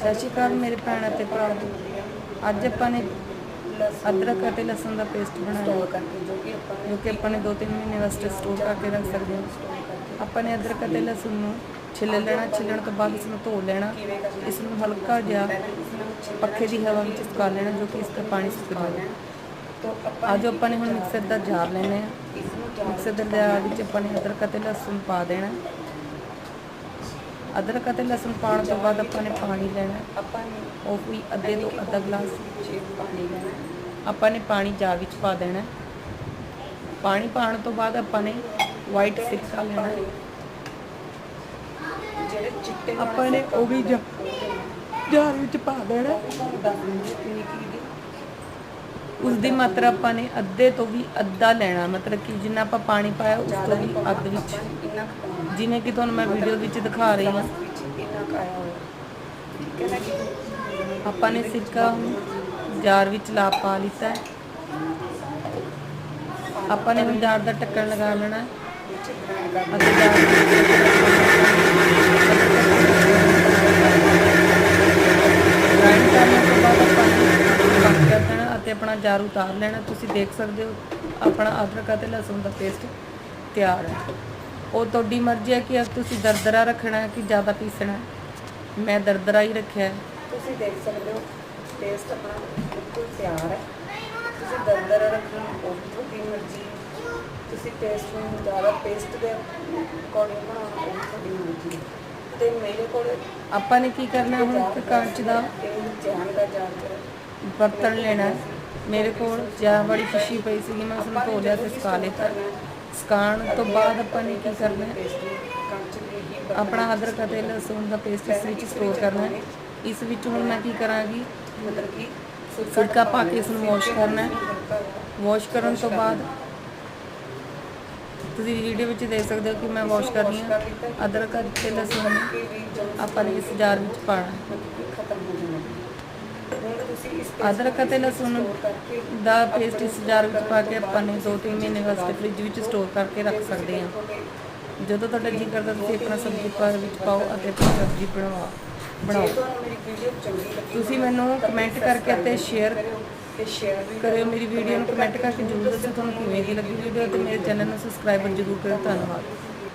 ਸਤਿ ਸ਼੍ਰੀ ਅਕਾਲ ਮੇਰੇ ਭੈਣ ਅਤੇ ਭਰਾ ਅੱਜ ਆਪਾਂ ਨੇ ਅਦਰਕ ਅਤੇ ਲਸਣ ਦਾ ਪੇਸਟ ਬਣਾਇਆ। ਕਰਕੇ ਜੋ ਕਿ ਆਪਾਂ ਜੋ ਕਿ ਆਪਾਂ ਨੇ 2-3 ਮਹੀਨੇ ਵਾਸਤੇ ਸਟੋਰ ਕਰਕੇ ਰੱਖ ਸਕਦੇ ਹਾਂ। ਆਪਾਂ ਨੇ ਅਦਰਕ ਅਤੇ ਲਸਣ ਨੂੰ ਛਿੱਲ ਲੈਣਾ ਛਿੱਲਣ ਤੋਂ ਬਾਅਦ ਇਸ ਨੂੰ ਧੋ ਲੈਣਾ। ਇਸ ਨੂੰ ਹਲਕਾ ਜਿਹਾ ਪੱਖੇ ਦੀ ਹਵਾ ਵਿੱਚ ਸੁਕਾ ਲੈਣਾ ਜੋ ਕਿ ਇਸ ਦਾ ਪਾਣੀ ਸੁੱਕ ਜਾਵੇ। ਤੋਂ ਆਪਾਂ ਅੱਜ ਆਪਾਂ ਨੇ ਹੁਣ ਮਿਕਸਰ ਦਾ ਜਾਰ ਲੈਣਾ ਹੈ। ਮਿਕਸਰ ਦੇ ਜਾਰ ਵਿੱਚ ਆਪਾਂ ਨੇ ਅਦਰਕ ਅਤੇ ਲਸਣ ਪਾ ਦੇਣਾ। ਅਦਰਕ ਅਤੇ ਲਸਣ ਪਾਉਣ ਤੋਂ ਬਾਅਦ ਆਪਾਂ ਨੇ ਪਾਣੀ ਲੈਣਾ। ਆਪਾਂ ਨੇ ਉਹ ਵੀ ਅੱਧੇ ਤੋਂ ਅੱਧਾ ਗਲਾਸ ਪਾਣੀ ਲੈਣਾ ਆਪਾਂ ਨੇ ਪਾਣੀ ਜਾਰ ਵਿੱਚ ਪਾ ਦੇਣਾ। ਪਾਣੀ ਪਾਉਣ ਤੋਂ ਬਾਅਦ ਆਪਾਂ ਨੇ ਵਾਈਟ ਸਿਰਕਾ ਲੈਣਾ। ਜਿਹੜੇ ਚਿੱਟੇ ਆਪਾਂ ਨੇ ਉਹ ਵੀ ਜਾ- ਜਾਰ ਵਿੱਚ ਪਾ ਦੇਣਾ ਹੈ। ਦੱਸ ਦਿੰਦੇ ਕਿੰਨੀ ਕੀ ਦੀ ਉਸ ਦੀ ਮਾਤਰਾ ਆਪਾਂ ਨੇ ਅੱਧੇ ਤੋਂ ਵੀ ਅੱਧਾ ਲੈਣਾ ਮਤਲਬ ਕਿ ਜਿੰਨਾ ਆਪਾਂ ਪਾਣੀ ਪਾਇਆ ਉਸ ਤੋਂ ਵੀ ਅੱਧ ਵਿੱਚ। ਜਿਵੇਂ ਕਿ ਤੁਹਾਨੂੰ ਮੈਂ ਵੀਡੀਓ ਵਿੱਚ ਦਿਖਾ ਰਹੀ ਹਾਂ। ਆਪਾਂ ਨੇ ਸਿਰਕਾ ਜਾਰ ਵਿੱਚ ਲਾ ਪਾ ਲਿੱਤਾ ਆਪਾਂ ਨੇ ਹੁਣ ਜਾਰ ਦਾ ਢੱਕਣ ਲਗਾ ਲੈਣਾ ਅਤੇ ਜਾਰ ਗ੍ਰਾਈਂਡ ਕਰਨ ਤੋਂ ਬਾਅਦ ਆਪਾਂ ਨੇ ਬੰਦ ਕਰ ਦੇਣਾ ਅਤੇ ਆਪਣਾ ਜਾਰ ਉਤਾਰ ਲੈਣਾ ਤੁਸੀਂ ਦੇਖ ਸਕਦੇ ਹੋ ਆਪਣਾ ਅਦਰਕ ਅਤੇ ਲਸਣ ਦਾ ਪੇਸਟ ਤਿਆਰ ਹੈ ਉਹ ਤੁਹਾਡੀ ਮਰਜ਼ੀ ਹੈ ਕਿ ਤੁਸੀਂ ਦਰਦਰਾ ਰੱਖਣਾ ਹੈ ਕਿ ਜ਼ਿਆਦਾ ਪੀਸਣਾ ਹੈ ਮੈਂ ਦਰਦਰਾ ਹੀ ਰੱਖਿਆ ਹੈ ਤੁਸੀਂ ਦੇਖ ਸਕਦੇ ਹੋ ਪੇਸਟ ਆਪਣਾ ਬਿਲਕੁਲ ਤਿਆਰ ਹੈ ਤੁਸੀਂ ਦਰਦਰਾ ਰੱਖਣਾ ਉਹ ਤੁਹਾਡੀ ਮਰਜ਼ੀ। ਤੁਸੀਂ ਪੇਸਟ ਨੂੰ ਜ਼ਿਆਦਾ ਪੇਸਟ ਦੇ ਅਕੋਰਡਿੰਗ ਬਣਾਉਣਾ ਉਹ ਤੁਹਾਡੀ ਮਰਜ਼ੀ। ਤੇ ਮੇਰੇ ਕੋਲ ਆਪਾਂ ਨੇ ਕੀ ਕਰਨਾ ਹੁਣ ਇੱਕ ਕਾਂਚ ਦਾ ਜੈਮ ਦਾ ਹੈ ਬਰਤਨ ਲੈਣਾ ਹੈ। ਮੇਰੇ ਕੋਲ ਜਾਂ ਬੜੀ ਖੁਸ਼ੀ ਪਈ ਸੀਗੀ, ਮੈਂ ਉਸਨੂੰ ਧੋ ਲਿਆ ਤੇ ਸੁਕਾ ਲਿਆ ਸੁਕਾਉਣ ਤੋਂ ਬਾਅਦ ਆਪਾਂ ਨੇ ਕੀ ਕਰਨਾ ਹੈ? ਆਪਣਾ ਅਦਰਕ ਅਤੇ ਲਸਣ ਦਾ ਪੇਸਟ ਇਸ ਵਿੱਚ ਸਟੋਰ ਕਰਨਾ ਹੈ। ਇਸ ਵਿੱਚ ਹੁਣ ਮੈਂ ਕੀ ਕਰਾਂਗੀ? ਮਤਲਬ ਕਿ ਸਿਰਕਾ ਪਾ ਕੇ ਇਸ ਨੂੰ ਵਾਸ਼ ਕਰਨਾ ਹੈ। ਵਾਸ਼ ਕਰਨ ਤੋਂ ਬਾਅਦ ਤੁਸੀਂ ਵੀਡੀਓ ਵਿੱਚ ਦੇਖ ਸਕਦੇ ਹੋ ਕਿ ਮੈਂ ਵਾਸ਼ ਕਰ ਰਹੀ ਹਾਂ। ਅਦਰਕ ਅਤੇ ਲਸਣ ਨੂੰ ਆਪਾਂ ਨੇ ਇਸ ਜਾਰ ਵਿੱਚ ਪਾਣਾ ਖਤਮ ਹੋ। ਜਾਣਾ ਹੁਣ ਤੁਸੀਂ ਇਸ ਅਦਰਕ ਅਤੇ ਲਸਣ ਕਰਕੇ ਦਾ ਪੇਸਟ ਇਸ ਜਾਰ ਵਿੱਚ ਪਾ ਕੇ ਆਪਾਂ ਨੇ 2-3 ਮਹੀਨੇ ਵਾਸਤੇ ਫ੍ਰਿਜ ਵਿੱਚ ਸਟੋਰ ਕਰਕੇ ਰੱਖ ਸਕਦੇ ਹਾਂ। ਜਦੋਂ ਤੁਹਾਡਾ ਜੀ ਕਰਦਾ ਤੁਸੀਂ ਆਪਣਾ ਸਬਜ਼ੀ ਪਾ ਵਿੱਚ ਪਾਓ ਅਤੇ ਆਪਣੀ ਸਬਜ਼ੀ ਬਣਾਓ ਬਣਾਓ। ਜੇ ਤੁਹਾਨੂੰ ਮੇਰੀ ਵੀਡੀਓ ਚੰਗੀ ਲੱਗੀ ਤੁਸੀਂ ਮੈਨੂੰ ਕਮੈਂਟ ਕਰਕੇ ਅਤੇ ਸ਼ੇਅਰ ਤੇ ਸ਼ੇਅਰ ਵੀ ਕਰਿਓ ਮੇਰੀ ਵੀਡੀਓ ਨੂੰ ਕਮੈਂਟ ਕਰਕੇ ਜ਼ਰੂਰ ਦੱਸਿਓ ਤੁਹਾਨੂੰ ਕਿਵੇਂ ਦੀ ਲੱਗੀ ਵੀਡੀਓ ਤੇ ਮੇਰੇ ਚੈਨਲ ਨੂੰ ਸਬਸਕ੍ਰਾਈਬ ਜ਼ਰੂਰ ਕਰਿਓ। ਧੰਨਵਾਦ।